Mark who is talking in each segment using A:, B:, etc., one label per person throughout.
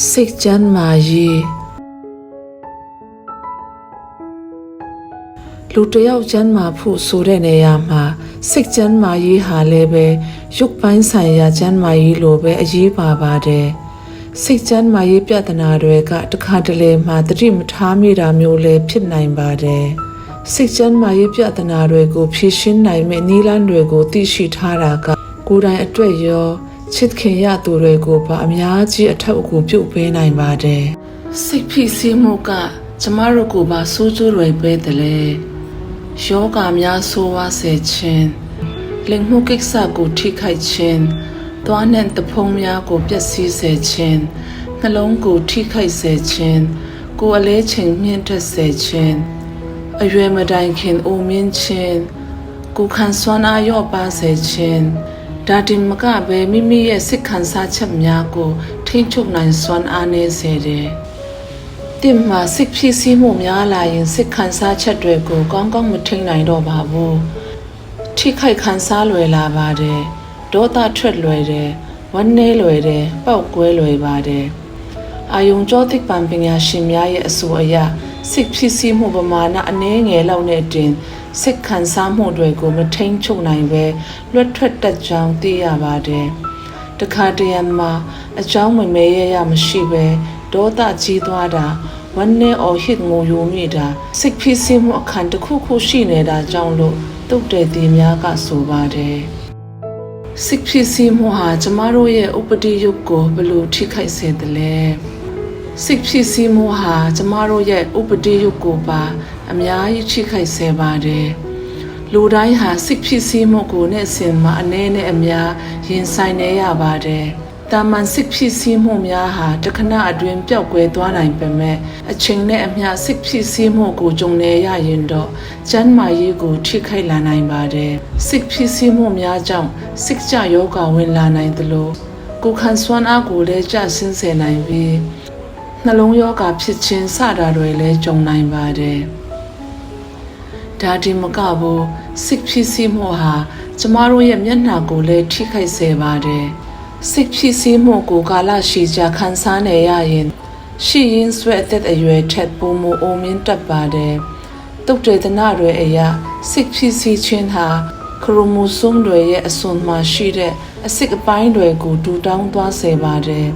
A: စိတ်ချမ်းမာရေးလူတစ်ယောက်ချမ်းမာဖို့ဆိုတဲ့နေရာမှာစိတ်ချမ်းမာရေးဟာလည်းပဲရုပ်ပိုင်းဆိုင်ရာချမ်းမာရေးလိုပဲအရေးပါပါတယ်စိတ်ချမ်းမာရေးပြဿနာတွေကတခါတလေမှတတိမထားမိတာမျိုးလည်းဖြစ်နိုင်ပါတယ်စိတ်ချမ်းမာရေးပြဿနာတွေကိုဖြေရှင်းနိုင်မယ့်နည်းလမ်းတွေကိုသိရှိထားတာကကိုယ်တိုင်အတွက်ရော ချစ်ခင်ရသူတွေကိုပါအများကြီးအထောက်အကူပြုပေးနိုင်ပါတယ်စိတ်ဖိစီးမှုကကျမတို့ကိုပါဆိုးကျိုးတွေပဲတလေယောဂများဆိုးဝါးစေခြင်းလင်မှုကိစ္စကိုထိခိုက်ခြင်းသွားနှင့်တဖုံးများကိုပျက်စီးစေခြင်းနှလုံးကိုထိခိုက်စေခြင်းကိုယ်အလဲချိန်မြင့်တက်စေခြင်းအရွယ်မတိုင်ခင်အိုမြင့်ခြင်းကိုယ်ခံစွမ်းအားလျော့ပါစေခြင်း ဒါတင်မကပဲမိမိရဲ့စိတ်ခံစားချက်များကို ထိန်းချုပ်နိုင်စွမ်းအားနည်းစေတယ်တင်မှာစိတ်ဖြစ်စည်းမှုများလာရင်စိတ်ခံစားချက်တွေကို ကောင်းကောင်းမထိန်းနိုင်တော့ပါဘူးထိခိုက်ခံစားလွယ်လာပါတယ်ဒေါသထွက်လွယ်တယ်ဝမ်းနည်းလွယ်တယ်ပောက်ကွဲလွယ်ပါတယ်အာယုံကြောတိပံပညာရှင်များရဲ့အဆိုအရ စိတ်ဖြစ်စည်းမှုပမာဏအနည်းငယ်လောက်နဲ့တင်စိတ်ခံစားမှုတွေကိုမထိန်ချုပ်နိုင်ပဲလွတ်ထွက်တတ်ကြောင်းသိရပါတယ်တခါတရံမှာအကြောင်းမမဲရရမရှိပဲဒေါသကြီးသွားတာဝမ်းနည်းအော်ဟစ်ငိုယိုမိတာစိတ်ဖြစ်စည်းမှုအခန့်တစ်ခုခုရှိနေတာကြောင့်လို့တုတ်တဲ့တီများကဆိုပါတယ်စိတ်ဖြစ်စည်းမှုဟာကျမတို့ရဲ့ဥပတိယုတ်ကိုဘယ်လိုထိခိုက်စေသလဲ စိတ်ဖြစ်စည်းမှုဟာကျမတို့ရဲ့ဥပတိယုတ်ကိုပါ အများကြီးထိခိုက်စေပါတယ်လူတိုင်းဟာစိတ်ဖြစ်စည်းမှုကိုနဲ့ဆင်မှာအနေနဲ့အများရင်ဆိုင်နေရပါတယ်တာမန်စိတ်ဖြစ်စည်းမှုများဟာတခဏအတွင်းပျောက်ကွယ်သွားနိုင်ပေမဲ့အချိန်နဲ့အမျှစိတ်ဖြစ်စည်းမှုကိုကြုံနေရရင်တော့ကျန်းမာရေးကိုထိခိုက်လာနိုင်ပါတယ်စိတ်ဖြစ်စည်းမှုများကြောင့်စိတ်ကြယောဂဝင်လာနိုင်သလိုကိုယ်ခံစွမ်းအားကိုလည်းကျဆင်းစေနိုင်ပြီး နှလုံးယောဂဖြစ်ခြင်းစတာတွေလည်းကြုံနိုင်ပါတယ်ဒါဒီမကဘူးစိတ်ဖြစ်စည်းမှုဟာကျမတို့ရဲ့မျက်နှာကိုလည်းထိခိုက်စေပါတယ်စိတ်ဖြစ်စည်းမှုကိုကာလရှည်ကြာခံစားနေရရင်ရှိရင်ဆွဲအသက်အရွယ်ထက်ပိုမိုအိုမင်းတက်ပါတယ်တုတ်တေသနာတွေအရာစိတ်ဖြစ်စည်းခြင်းဟာခရိုမိုဆိုးမ်တွေရဲ့အစွန်မှာရှိတဲ့အစစ်အပိုင်းတွေကိုဒူတောင်းသွားစေပါတယ်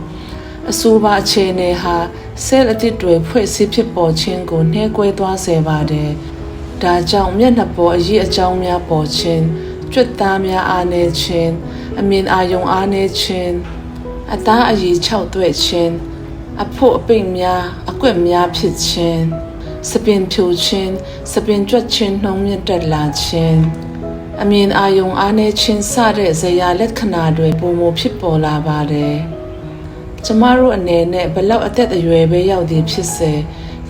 A: အဆိုပါအခြေအနေဟာဆဲလ်အသစ်တွေဖွဲ့စည်းဖြစ်ပေါ်ခြင်းကိုနှဲကွဲသွားစေပါတယ်ဒါကြောင့်မျက်နှာပေါ်အရေးအကြောင်းများပေါ်ခြင်းကြွက်သားများအားနေခြင်းအမြင်အာယုံအားနေခြင်းအသားအရည်ခြောက်သွဲ့ခြင်းအဖို့အပိတ်များအကွက်များဖြစ်ခြင်းစပင်ဖြူခြင်းစပင်ကြွက်ခြင်းနှုံးမြင့်တက်လာခြင်းအမြင်အာယုံအားနေခြင်းစတဲ့ဇရာလက္ခဏာတွေပုံမဖြစ်ပေါ်လာပါတယ် ကျမတို့အနေနဲ့ဘလောက်အသက်အရွယ်ပဲရောက်သည်ဖြစ်စေ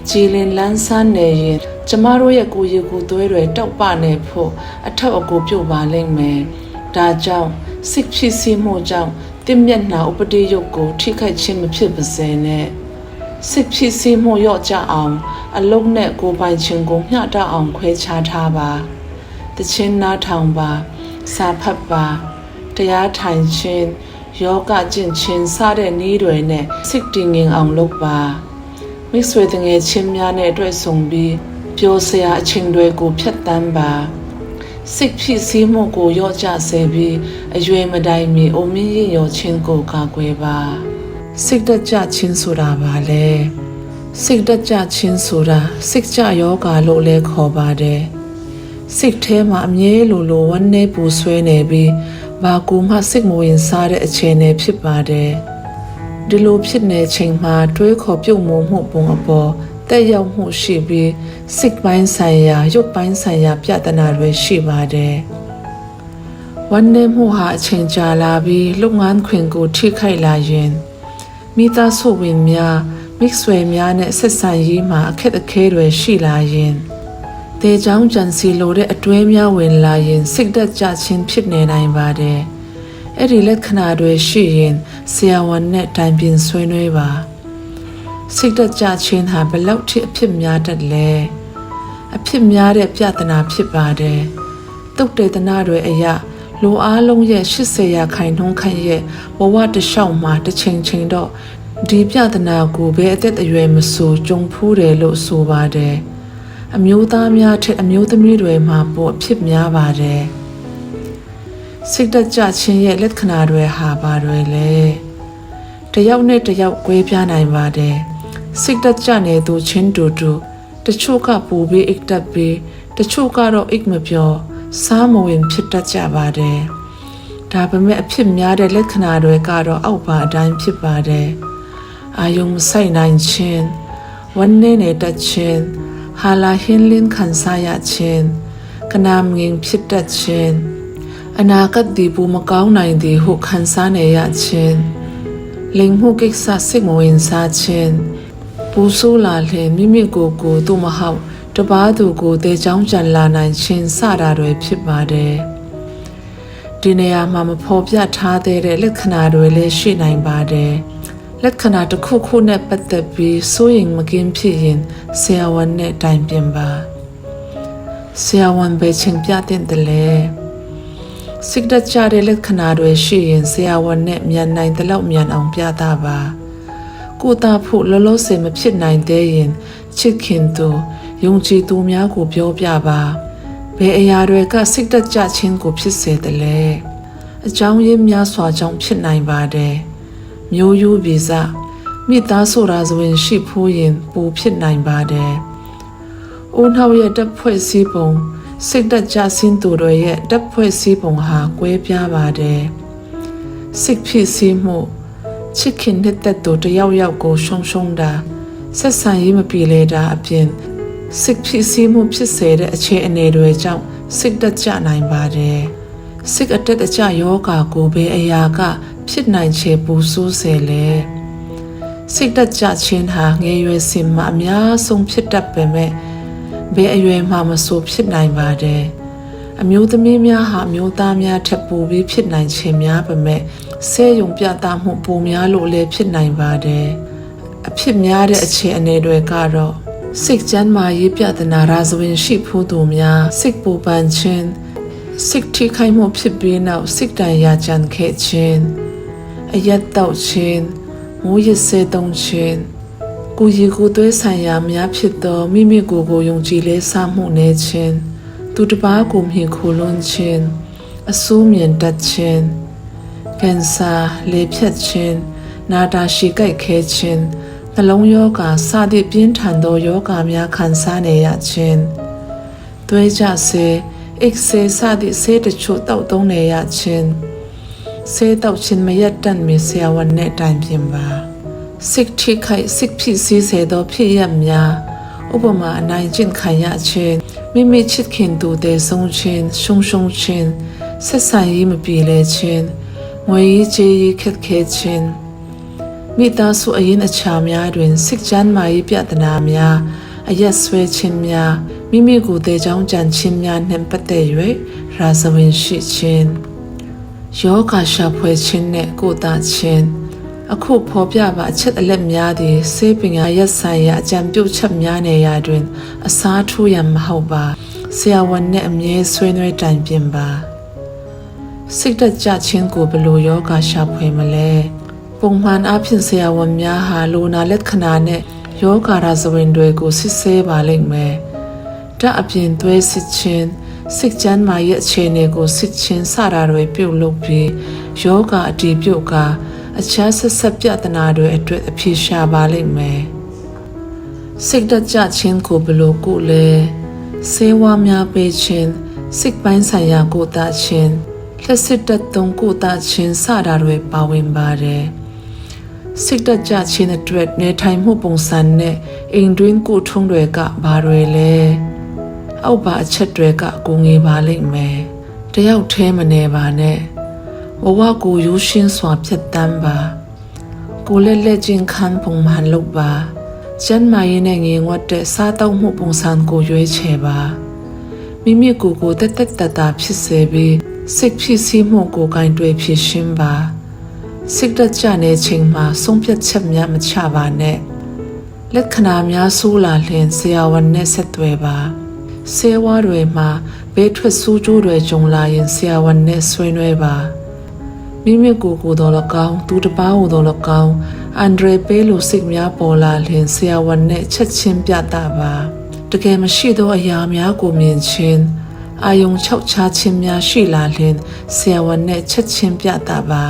A: ကြည်လင်လန်းဆန်းနေရင်ကျမတို့ရဲ့ကိုယ်ရည်ကိုယ်သွေးတွေတောက်ပနေဖို့အထောက်အကူပြုပါလိမ့်မယ်။ဒါကြောင့်စိတ်ဖြစ်စီမှုကြောင့်တင့်မျက်နှာဥပဒေရုပ်ကိုထိခိုက်ခြင်းမဖြစ်ပါစေနဲ့။စိတ်ဖြစ်စီမှုရော့ကြအောင်အလုံးနဲ့ကိုယ်ပိုင်ခြင်းကိုမျှတအောင်ခွဲခြားထားပါ။တခြင်းနားထောင်ပါစာဖတ်ပါတရားထိုင်ခြင်း ယောဂကျင့်ခြင်းစတဲ့နည်းတွေနဲ့စိတ်တည်ငြိမ်အောင်လုပ်ပါမိတ်ဆွေတငယ်ချင်းများနဲ့တွေ့ဆုံပြီးပျော်စရာအချိန်တွေကိုဖြတ်တန်းပါစိတ်ဖြစ်စည်းမှုကိုရော့ကျစေပြီးအရွယ်မတိုင်မီအိုမင်းရင်ရောခြင်းကိုကာကွယ်ပါစိတ်တကြခြင်းဆိုတာပါလေစိတ်တကြခြင်းဆိုတာစိတ်ကြယောဂါလို့လည်းခေါ်ပါတယ်စိတ်ထဲမှာအမြဲလိုလိုဝမ်းနည်းပူဆွဲနေပြီး ဘာကူမှစိတ်မဝင်စားတဲ့အခြေအနေဖြစ်ပါတယ်ဒီလိုဖြစ်နေချိန်မှာတွေးခေါ်ပြုတ်မှုမှုပုံအပေါ်တက်ရောက်မှုရှိပြီးစိတ်ပိုင်းဆိုင်ရာရုပ်ပိုင်းဆိုင်ရာ ပြဿနာတွေရှိပါတယ်။ဝန်နေမှုဟာအချိန်ကြာလာပြီးလုပ်ငန်းခွင်ကိုထိခိုက်လာရင်မိသားစုဝင်များမိတ်ဆွေများနဲ့ဆက်ဆံရေးမှာအခက်အခဲတွေရှိလာရင် တေချောင်းကြံစီလိုတဲ့အတွဲများဝင်လာရင်စိတ်သက်ကြခြင်းဖြစ်နေနိုင်ပါတယ်။အဲ့ဒီလက္ခဏာတွေရှိရင်ဆရာဝန်နဲ့တိုင်ပင်ဆွေးနွေးပါ။စိတ်တကြခြင်းဟာဘလောက်ထိအဖြစ်များတတ်လဲအဖြစ်များတဲ့ပြဿနာဖြစ်ပါတယ်တုတ်တေသနာတွေအရာလူအားလုံးရဲ့80ရာခိုင်နှုန်းခန့်ရဲ့ဘဝတစ်လျှောက်မှာတစ်ချိန်ချိန်တော့ဒီပြဿနာကိုဘယ်အသက်အရွယ်မဆိုကြုံဖူးတယ်လို့ဆိုပါတယ် အမျိုးသားများထက်အမျိုးသမီးတွေမှာပိုအဖြစ်များပါတယ်စိတ်တကြခြင်းရဲ့လက္ခဏာတွေဟာပါတွေလေတယောက်နဲ့တယောက်꿰ပြားနိုင်ပါတယ်စိတ်တကြနေသူချင်းတူတူတချို့ကပူပြီးအိတ်တက်ပြီးတချို့ကတော့အိတ်မပြောစားမဝင်ဖြစ်တတ်ကြပါတယ်ဒါပေမဲ့အဖြစ်များတဲ့လက္ခဏာတွေကတော့အောက်ပါအတိုင်းဖြစ်ပါတယ်အာယုံမဆိုင်နိုင်ခြင်းဝန်းနေနေတတ်ခြင်း ဟာလာဟင်းလင်းခံစားရခြင်းကနာမငင်ဖြစ်တတ်ခြင်းအနာဂတ်ဒီပူမကောင်းနိုင်သည်ဟုခံစားနေရခြင်းလိမ်မှုကိစ္စစိတ်မဝင်စားခြင်းပူဆိုးလာလျင်မိမိကိုယ်ကိုသူမဟုတ်တပားသူကိုတေချောင်းကြံလာနိုင်ခြင်းစတာတွေဖြစ်ပါတယ်ဒီနေရာမှာမဖော်ပြထားသေးတဲ့လက္ခဏာတွေလည်းရှိနိုင်ပါတယ် လက္ခဏာတစ်ခုခုနဲ့ပတ်သက်ပြီးစိုးရင်မကင်းဖြစ်ရင်ဆရာဝန်နဲ့တိုင်ပင်ပါဆရာဝန်ပဲချင်းပြတဲ့တယ်လေစိတ်တကြတဲ့လက္ခဏာတွေရှိရင်ဆရာဝန်နဲ့မြန်နိုင်တဲ့လောက်မြန်အောင်ပြတာပါကိုတာဖို့လောလောဆယ်မဖြစ်နိုင်သေးရင်ချစ်ခင်သူယုံကြည်သူများကိုပြောပြပါဘယ်အရာတွေကစိတ်တကြခြင်းကိုဖြစ်စေတယ်လဲအကြောင်းရင်းများစွာကြောင့်ဖြစ်နိုင်ပါတယ် မျိုးရိုးဗီဇမိသားဆိုတာဆိုရင် ရှိဖို့ရင်ပူဖြစ်နိုင်ပါတယ်။အိုးနှောက်ရဲ့တက်ဖွဲ့စည်းပုံစိတ်တက်ကြဆင်းသူတွေရဲ့တက်ဖွဲ့စည်းပုံဟာကွဲပြားပါတယ်။စိတ်ဖြစ်စည်းမှုချစ်ခင်တဲ့တက်သူတယောက်ယောက်ကိုရှုံရှုံတာဆက်ဆံရေးမပြေလည်တာအပြင်စိတ်ဖြစ်စည်းမှုဖြစ်စေတဲ့အခြေအနေတွေကြောင့်စိတ်တက်ကြနိုင်ပါတယ်။စိတ်အတက်အကျယောဂါကိုပဲအရာက ဖြစ်နိုင်ချေပူဆိုးစေလေစိတ်တက်ကြခြင်းဟာငယ်ရွယ်စဉ်မှာအများဆုံးဖြစ်တတ်ပေမဲ့ဘယ်အရွယ်မှမဆိုဖြစ်နိုင်ပါတယ်အမျိုးသမီးများဟာအမျိုးသားများထပ်ပူပြီးဖြစ်နိုင်ခြင်းများပေမဲ့ဆဲယုံပြတာမှုပိုများလို့လည်းဖြစ်နိုင်ပါတယ်အဖြစ်များတဲ့အခြေအနေတွေကတော့စိတ်ကျန်းမာရေးပြဿနာရာဇဝင်ရှိဖို့သူများစိတ်ပူပန်ခြင်းစိတ်ထိခိုက်မှုဖြစ်ပြီးနောက်စိတ်တန်ရာကြံခဲ့ခြင်း အယက်တောက်ခြင်းမိုးရစေတုံးခြင်းကိုရီကိုသွဲဆိုင်ရာများဖြစ်သောမိမိကိုယ်ကိုယုံကြည်လဲစားမှုနေခြင်းသူတစ်ပါးကိုမြင်ခိုလွန်းခြင်းအဆိုးမြင်တတ်ခြင်းကင်ဆာလေဖြတ်ခြင်းနာတာရှိကြိုက်ခဲခြင်းနှလုံးယောဂါစသည့်ပြင်းထန်သောယောဂါများခံစားနေရခြင်းသွေးကြစေအိတ်ဆေစသည့်ဆေးတချို့တောက်သုံးနေရခြင်း ဆေးတောက်ခြင်းမရက်တန့်မီဆရာဝန်နဲ့တိုင်ပြင်ပါစိတ်ထိခိုက်စိတ်ဖြစ်စည်းစေသောဖြစ်ရများဥပမာအနိုင်ကျင့်ခံရခြင်းမိမိချစ်ခင်သူတဲ့ဆုံးခြင်းရှုံရှုံခြင်းဆက်ဆံရေးမပြေလည်ခြင်းငွေရေးကြေးရေးခက်ခဲခြင်းမိသားစုအရင်အခြားများတွင်စိတ်ချမ်းမာရေးပြဿနာများအရက်ဆွဲခြင်းများမိမိကိုယ်တည်ကြောင်းကြံခြင်းများနှင့်ပတ်သက်၍ရာဇဝင်ရှိခြင်း ယောဂရှာဖွေခြင်းနှင့်ကိုယ်သားခြင်းအခုဖော်ပြပါအချက်အလက်များသည်စေပင်ရရက်ဆိုင်ရာအကြံပြုချက်များနေရာတွင် အစားထိုးရန်မဟုတ်ပါဆရာဝန်နှင့်အမြဲဆွေးနွေးတိုင်ပင်ပါစိတ်တကြခြင်းကိုဘယ်လိုယောဂရှာဖွေမလဲပုံမှန်အဖြစ်ဆရာဝန်များဟာလိုနာလက္ခဏာနဲ့ယောဂရာဇဝင်တွေကိုစစ်ဆေးပါလိမ့်မယ်။တအပြင်သွဲစစ်ခြင်း စိတ်ချမ်းမာရဲ့အခြေအနေကိုစစ်ချင်းစတာတွေပြုတ်လုပ်ပြီးယောဂအတီးပြုတ်ကအခြားဆက်ဆက်ပြဿနာတွေအတွက်အဖြေရှာပါလိမ့်မယ်စိတ်တကြခြင်းကိုဘလို့ကိုလဲဆေးဝါးများပေးခြင်းစိတ်ပိုင်းဆိုင်ရာကိုတာခြင်းလက်စစ်တသုံးကိုတာခြင်းစတာတွေပါဝင်ပါတယ်စိတ်တကြခြင်းအတွက်နေထိုင်မှုပုံစံနဲ့အိမ်တွင်းကိုထုံးတွေကဘာတွေလဲ အောက်ပါအချက်တွေကကိုငေပါလိမ့်မယ်တယောက်แท้မနေပါနဲ့ဘဝကိုရိုးရှင်းစွာဖြတ်တန်းပါကိုလက်လက်ချင်းခံပုံမှန်လုပ်ပါကျန်းမာရေးနဲ့ငြိမ်ဝတ်တဲ့စားတောက်မှုပုံစံကိုရွေးချယ်ပါမိမိကိုယ်ကိုတက်တက်တတာဖြစ်စေပြီးစိတ်ဖြစ်စီမှုကိုကင်တွေဖြစ်ရှင်းပါစိတ်တကြနေချိန်မှာဆုံးဖြတ်ချက်များမချပါနဲ့လက္ခဏာများဆိုးလာလျင်ဆရာဝန်နဲ့ဆက်သွယ်ပါ ဆေးဝါးတွေမှာဘေးထွက်ဆိုးကျိုးတွေကြုံလာရင်ဆရာဝန်နဲ့ဆွေးနွေးပါမိမိကိုယ်ကိုယ်တော်၎င်းသူတစ်ပါးကိုယ်တော်၎င်းအန်ဒရေပေးလိုစိတ်များပေါ်လာလျင်ဆရာဝန်နဲ့ချက်ချင်းပြတာပါတကယ်မရှိသောအရာများကိုမြင်ချင်းအာယုံ၆ချခြင်းများရှိလာလျင်ဆရာဝန်နဲ့ချက်ချင်းပြတာပါ